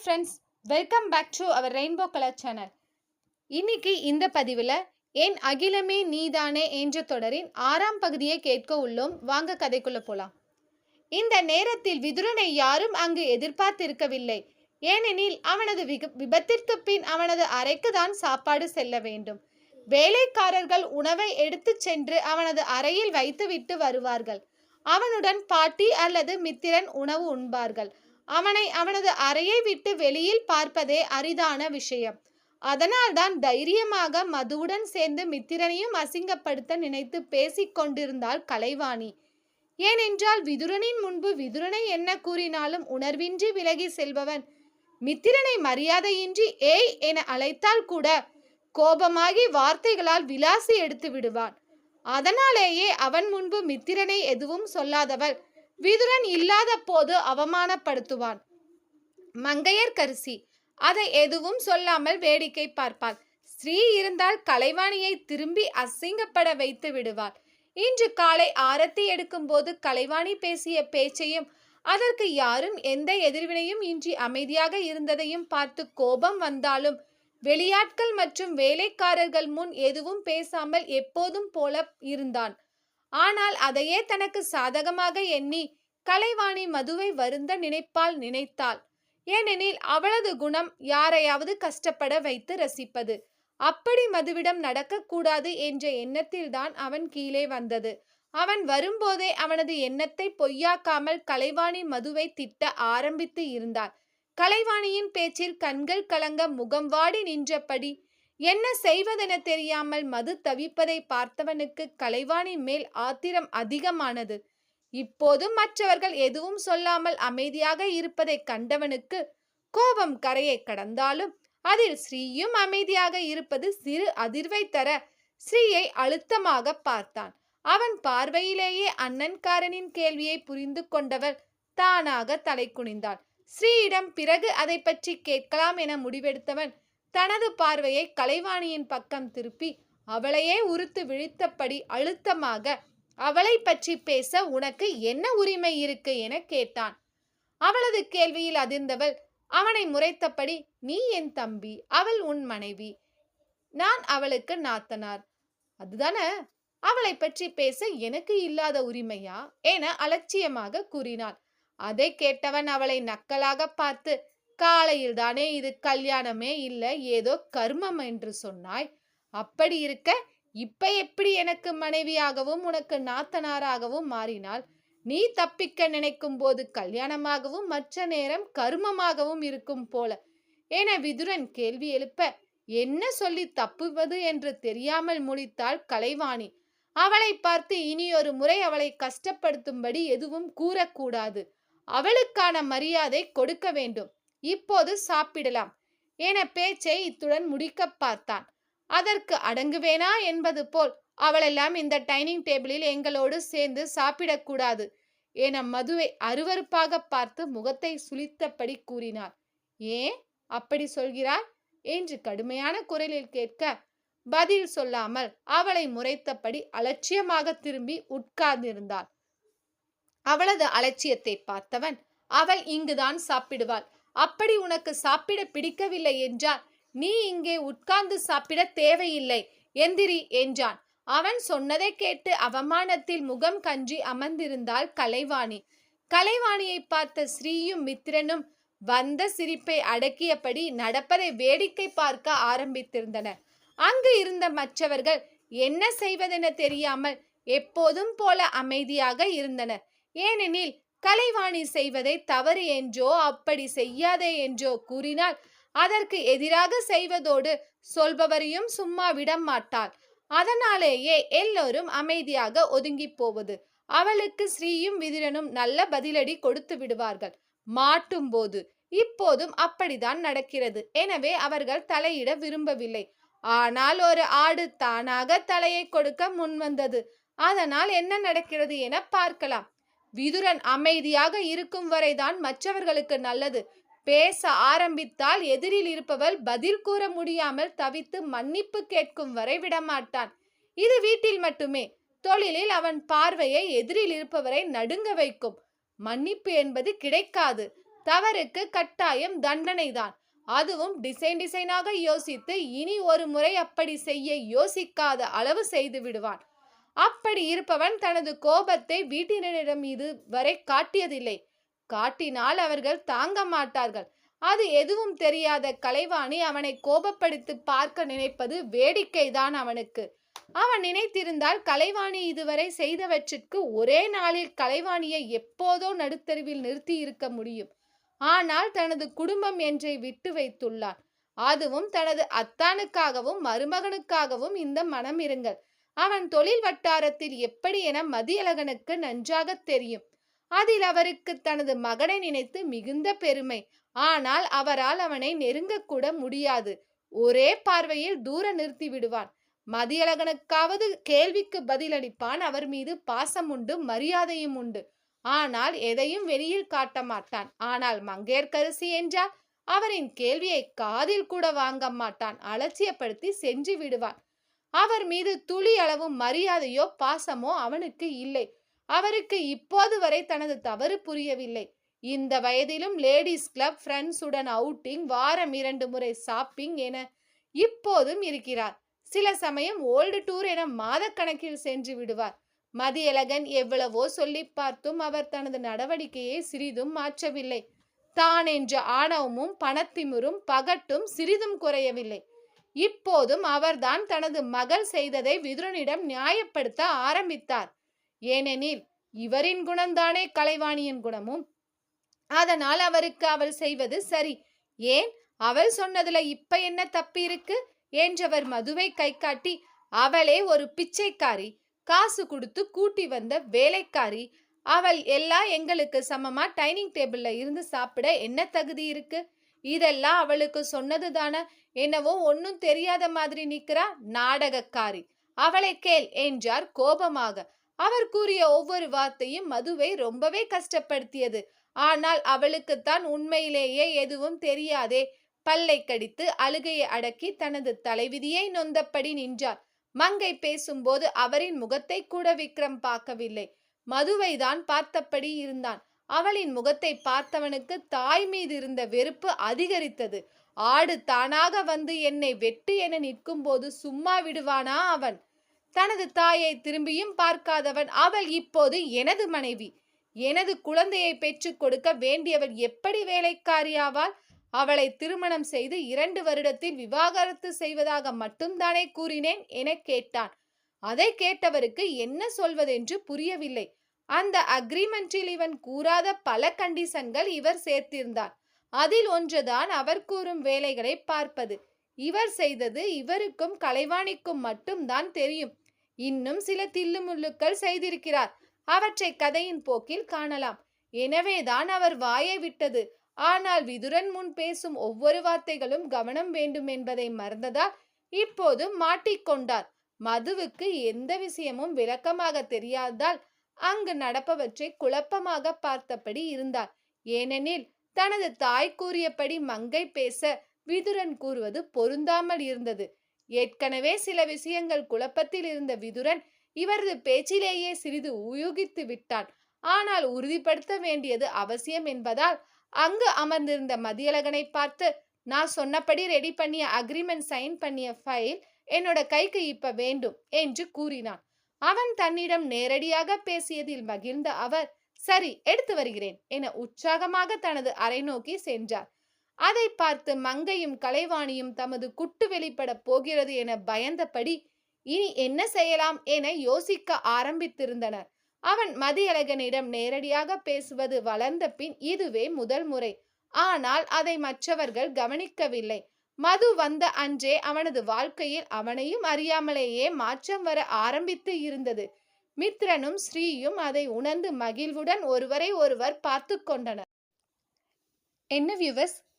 Hi friends welcome back to our rainbow colour channel இன்னைக்கு இந்த பதிவில் என் அகிலமே நீதானே என்ற தொடரின் ஆறாம் பகுதியை கேட்க உள்ளோம். வாங்க கதைக்குள்ள போலாம். இந்த நேரத்தில் விதுரனை யாரும் அங்கு எதிர்பார்த்திருக்கவில்லை. ஏனெனில் அவனது விபத்திற்கு பின் அவனது அறைக்கு தான் சாப்பாடு செல்ல வேண்டும். வேலைக்காரர்கள் உணவை எடுத்துச் சென்று அவனது அறையில் வைத்துவிட்டு வருவார்கள். அவனுடன் பாட்டி அல்லது மித்திரன் உணவு உண்பார்கள். அவனை அவனது அறையை விட்டு வெளியில் பார்ப்பதே அரிதான விஷயம். அதனால்தான் தைரியமாக மதுவுடன் சேர்ந்து மித்திரனையும் அசிங்கப்படுத்த நினைத்து பேசிக் கொண்டிருந்தாள் கலைவாணி. ஏனென்றால் விதுரனின் முன்பு விதுரனை என்ன கூறினாலும் உணர்வின்றி விலகி செல்பவன். மித்திரனை மரியாதையின்றி ஏய் என அழைத்தால் கூட கோபமாகி வார்த்தைகளால் விலாசி எடுத்து விடுவான். அதனாலேயே அவன் முன்பு மித்திரனை எதுவும் சொல்லாதவள். விதுரன் இல்லாத போது அவமானப்படுத்துவான் மங்கையர்க்கரசி அதை எதுவும் சொல்லாமல் வேடிக்கை பார்ப்பாள். ஸ்ரீ இருந்தால் கலைவாணியை திரும்பி அசிங்கப்பட வைத்து விடுவாள். இன்று காலை ஆரத்தி எடுக்கும்போது கலைவாணி பேசிய பேச்சையும் அதற்கு யாரும் எந்த எதிர்வினையும் இன்றி அமைதியாக இருந்ததையும் பார்த்து கோபம் வந்தாலும் வெளியாட்கள் மற்றும் வேலைக்காரர்கள் முன் எதுவும் பேசாமல் எப்போதும் போல இருந்தான். ஆனால் அதையே தனக்கு சாதகமாக எண்ணி கலைவாணி மதுவை வருந்த நினைப்பால் நினைத்தாள். ஏனெனில் அவளது குணம் யாரையாவது கஷ்டப்பட வைத்து ரசிப்பது. அப்படி மதுவிடம் நடக்கக்கூடாது என்ற எண்ணத்தில்தான் அவன் கீழே வந்தது. அவன் வரும்போதே அவனது எண்ணத்தை பொய்யாக்காமல் கலைவாணி மதுவை திட்ட ஆரம்பித்து இருந்தாள். கலைவாணியின் பேச்சில் கண்கள் கலங்க முகம் வாடி நின்றபடி என்ன செய்வதென தெரியாமல் மது தவிப்பதை பார்த்தவனுக்கு கலைவாணி மேல் ஆத்திரம் அதிகமானது. இப்போதும் மற்றவர்கள் எதுவும் சொல்லாமல் அமைதியாக இருப்பதை கண்டவனுக்கு கோபம் கரையை கடந்தாலும் அதில் ஸ்ரீயும் அமைதியாக இருப்பது சிறு அதிர்வை தர ஸ்ரீயை அழுத்தமாக பார்த்தான். அவன் பார்வையிலேயே அண்ணன்காரனின் கேள்வியை புரிந்து கொண்டவள் தானாக தலை குனிந்தாள். ஸ்ரீயிடம் பிறகு அதை பற்றி கேட்கலாம் என முடிவெடுத்தவன் தனது பார்வையை கலைவாணியின் பக்கம் திருப்பி அவளையே உறுத்து விழித்தபடி அழுத்தமாக அவளை பற்றி பேச உனக்கு என்ன உரிமை இருக்கு என கேட்டான். அவளது கேள்வியில் அதிர்ந்தவள் அவனை முறைத்தபடி நீ என் தம்பி அவள் உன் மனைவி. நான் அவளுக்கு நாத்தனார். அதுதானே? அவளை பற்றி பேச எனக்கு இல்லாத உரிமையா? என அலட்சியமாக கூறினாள். அதை கேட்டவன் அவளை நக்கலாக பார்த்து காலையில் தானே இது கல்யாணமே இல்ல ஏதோ கர்மம் என்று சொன்னாய். அப்படி இருக்க இப்ப எப்படி எனக்கு மனைவியாகவும் உனக்கு நாத்தனாராகவும் மாறினால்? நீ தப்பிக்க நினைக்கும் போது கல்யாணமாகவும் மற்ற நேரம் கருமமாகவும் இருக்கும் போல. என விதுரன் கேள்வி எழுப்ப என்ன சொல்லி தப்புவது என்று தெரியாமல் முடித்தாள் கலைவாணி. அவளை பார்த்து இனியொரு முறை அவளை கஷ்டப்படுத்தும்படி எதுவும் கூறக்கூடாது. அவளுக்கான மரியாதை கொடுக்க வேண்டும். இப்போது சாப்பிடலாம். என பேச்சை இத்துடன் முடிக்க பார்த்தான். அதற்கு அடங்குவேனா என்பது போல் அவளெல்லாம் இந்த டைனிங் டேபிளில் எங்களோடு சேர்ந்து சாப்பிடக்கூடாது. என மதுவை அருவறுப்பாக பார்த்து முகத்தை சுளித்தபடி கூறினார். ஏன் அப்படி சொல்கிறாய்? என்று கடுமையான குரலில் கேட்க பதில் சொல்லாமல் அவளை முறைத்தபடி அலட்சியமாக திரும்பி உட்கார்ந்திருந்தாள். அவளது அலட்சியத்தை பார்த்தவன் அவள் இங்குதான் சாப்பிடுவாள். அப்படி உனக்கு சாப்பிட பிடிக்கவில்லை என்றால் நீ இங்கே உட்கார்ந்து சாப்பிட தேவையில்லை எந்திரி என்றான். அவன் சொன்னதை கேட்டு அவமானத்தில் முகம் கஞ்சி அமர்ந்திருந்தாள் கலைவாணி. கலைவாணியை பார்த்த ஸ்ரீயும் மித்திரனும் வந்த சிரிப்பை அடக்கியபடி நடப்பதை வேடிக்கை பார்க்க ஆரம்பித்திருந்தனர் அங்கு இருந்த மற்றவர்கள் என்ன செய்வதென தெரியாமல் எப்போதும் போல அமைதியாக இருந்தனர். ஏனெனில் கலைவாணி செய்வதை தவறு என்றோ அப்படி செய்யாதே என்றோ கூறினால் அதற்கு எதிராக செய்வதோடு சொல்பவரையும் சும்மா விட மாட்டாள். அதனாலேயே எல்லோரும் அமைதியாக ஒதுங்கி போவது. அவளுக்கு ஸ்ரீயும் விதிரனும் நல்ல பதிலடி கொடுத்து விடுவார்கள். மாட்டும் போது. இப்போதும் அப்படிதான் நடக்கிறது. எனவே அவர்கள் தலையிட விரும்பவில்லை. ஆனால் ஒரு ஆடு தானாக தலையை கொடுக்க முன்வந்தது அதனால் என்ன நடக்கிறது என பார்க்கலாம். விதுரன் அமைதியாக இருக்கும் வரைதான் மற்றவர்களுக்கு நல்லது. பேச ஆரம்பித்தால் எதிரில் இருப்பவள் பதில் கூற முடியாமல் தவித்து மன்னிப்பு கேட்கும் வரை விடமாட்டான். இது வீட்டில் மட்டுமே. தொழிலில் அவன் பார்வையை எதிரில் இருப்பவரை நடுங்க வைக்கும். மன்னிப்பு என்பது கிடைக்காது. தவறுக்கு கட்டாயம் தண்டனைதான். அதுவும் டிசைன் டிசைனாக யோசித்து இனி ஒரு முறை அப்படி செய்ய யோசிக்காத அளவு செய்து விடுவான். அப்படி இருப்பவன் தனது கோபத்தை வீட்டினரிடம் இது வரை காட்டியதில்லை. காட்டினால் அவர்கள் தாங்க மாட்டார்கள். அது எதுவும் தெரியாத கலைவாணி அவனை கோபப்படுத்தி பார்க்க நினைப்பது வேடிக்கைதான் அவனுக்கு. அவன் நினைத்திருந்தால் கலைவாணி இதுவரை செய்தவற்றிற்கு ஒரே நாளில் கலைவாணியை எப்போதோ நடுத்தருவில் நிறுத்தி இருக்க முடியும். ஆனால் தனது குடும்பம் என்றை விட்டு வைத்துள்ளான். அதுவும் தனது அத்தானுக்காகவும் மருமகனுக்காகவும் இந்த மனம் இருங்கள். அவன் தொழில் வட்டாரத்தில் எப்படி என மதியழகனுக்கு நன்றாக தெரியும். அதில் அவருக்கு தனது மகனை நினைத்து மிகுந்த பெருமை. ஆனால் அவரால் அவனை நெருங்கக்கூட முடியாது. ஒரே பார்வையில் தூர நிறுத்தி விடுவான். மதியழகனுக்காவது கேள்விக்கு பதிலளிப்பான். அவர் மீது பாசம் உண்டு மரியாதையும் உண்டு. ஆனால் எதையும் வெளியில் காட்ட மாட்டான். ஆனால் மங்கையர்கரசி என்றால் அவரின் கேள்வியை காதில் கூட வாங்க மாட்டான். அலட்சியப்படுத்தி சென்று விடுவான். அவர் மீது துளி அளவும் மரியாதையோ பாசமோ அவனுக்கு இல்லை. அவருக்கு இப்போது வரை தனது தவறு புரியவில்லை. இந்த வயதிலும் லேடிஸ் கிளப் ஃப்ரெண்ட்ஸுடன் அவுட்டிங் வாரம் இரண்டு முறை ஷாப்பிங் என இப்போதும் இருக்கிறார். சில சமயம் ஓல்டு டூர் என மாதக்கணக்கில் சென்று விடுவார். மதியழகன் எவ்வளவோ சொல்லி பார்த்தும் அவர் தனது நடவடிக்கையை சிறிதும் மாற்றவில்லை. தான் என்ற ஆணவமும் பணத்திமுறும் பகட்டும் சிறிதும் குறையவில்லை. இப்போதும் அவர்தான் தனது மகள் செய்ததை விதுரனிடம் நியாயப்படுத்த ஆரம்பித்தார். ஏனெனில் இவரின் குணம்தானே கலைவாணியின் குணமும்? அதனால் அவருக்கு அவள் செய்வது சரி. ஏன்? அவள் சொன்னதுல இப்ப என்ன தப்பு இருக்கு? என்றவர் மதுவை கை காட்டி அவளே ஒரு பிச்சைக்காரி காசு கொடுத்து கூட்டி வந்த வேலைக்காரி அவள் எல்லாம் எங்களுக்கு சமமா டைனிங் டேபிள்ல இருந்து சாப்பிட என்ன தகுதி இருக்கு? இதெல்லாம் அவளுக்கு சொன்னது தானே என்னவோ ஒன்னும் தெரியாத மாதிரி நிக்கிறா நாடகக்காரி. அவளை கேள் என்றார் கோபமாக. அவர் கூறிய ஒவ்வொரு வார்த்தையும் மதுவை ரொம்பவே கஷ்டப்படுத்தியது. ஆனால் அவளுக்குத்தான் உண்மையிலேயே எதுவும் தெரியாதே. பல்லை கடித்து அழுகையை அடக்கி தனது தலைவிதியை நொந்தபடி நின்றார் மங்கை பேசும்போது அவரின் முகத்தை கூட விக்ரம் பார்க்கவில்லை. மதுவை தான் பார்த்தபடி இருந்தான். அவளின் முகத்தை பார்த்தவனுக்கு தாய் மீது இருந்த வெறுப்பு அதிகரித்தது. ஆடு தானாக வந்து என்னை வெட்டு என நிற்கும் போது சும்மா விடுவானா அவன்? தனது தாயை திரும்பியும் பார்க்காதவன் அவள் இப்போது எனது மனைவி. எனது குழந்தையை பெற்றுக் கொடுக்க வேண்டியவள் எப்படி வேலைக்காரியாவாள் அவளை திருமணம் செய்து இரண்டு வருடத்தில் விவாகரத்து செய்வதாக மட்டும்தானே கூறினேன் என கேட்டான். அதை கேட்டவருக்கு என்ன சொல்வதென்று புரியவில்லை. அந்த அக்ரிமெண்டில் இவன் கூறாத பல கண்டிஷன்கள் இவர் சேர்த்திருந்தார். அதில் ஒன்றுதான் அவர் கூறும் வேலைகளை பார்ப்பது. இவர் செய்தது இவருக்கும் கலைவாணிக்கும் மட்டும்தான் தெரியும். இன்னும் சில தில்லுமுள்ளுக்கள் செய்திருக்கிறார். அவற்றை கதையின் போக்கில் காணலாம். எனவேதான் அவர் வாயை விட்டது. ஆனால் விதுரன் முன் பேசும் ஒவ்வொரு வார்த்தைகளும் கவனம் வேண்டும் என்பதை மறந்ததால் இப்போது மாட்டிக்கொண்டார் மதுவுக்கு எந்த விஷயமும் விளக்கமாக தெரியாததால் அங்கு நடப்பவற்றை குழப்பமாக பார்த்தபடி இருந்தார். ஏனெனில் தனது தாய் கூறியபடி மங்கை பேச விதுரன் கூறுவது பொருந்தாமல் இருந்தது. ஏற்கனவே சில விஷயங்கள் குழப்பத்தில் இருந்த விதுரன் இவரது பேச்சிலேயே சிறிது ஊகித்து விட்டான். ஆனால் உறுதிப்படுத்த வேண்டியது அவசியம் என்பதால் அங்கு அமர்ந்திருந்த மதியழகனை பார்த்து நான் சொன்னபடி ரெடி பண்ணிய அக்ரிமெண்ட் சைன் பண்ணிய ஃபைல் என்னோட கைக்கு இப்ப வேண்டும் என்று கூறினான். அவன் தன்னிடம் நேரடியாக பேசியதில் மகிழ்ந்த அவர் சரி எடுத்து வருகிறேன் என உற்சாகமாக தனது அறை நோக்கி சென்றார். அதை பார்த்து மங்கையும் கலைவாணியும் தமது குட்டு வெளிப்பட போகிறது என பயந்தபடி இனி என்ன செய்யலாம் என யோசிக்க ஆரம்பித்திருந்தனர். அவன் மதியழகனிடம் நேரடியாக பேசுவது வளர்ந்த பின் இதுவே முதல் முறை. ஆனால் அதை மற்றவர்கள் கவனிக்கவில்லை. மது வந்த அன்றே அவனது வாழ்க்கையில் அவனையும் அறியாமலேயே மாற்றம் வர ஆரம்பித்து இருந்தது. மித்ரனும் ஸ்ரீயும் அதை உணர்ந்து மகிழ்வுடன் ஒருவரை ஒருவர் பார்த்து கொண்டனர். என்ன வியூவர்ஸ்?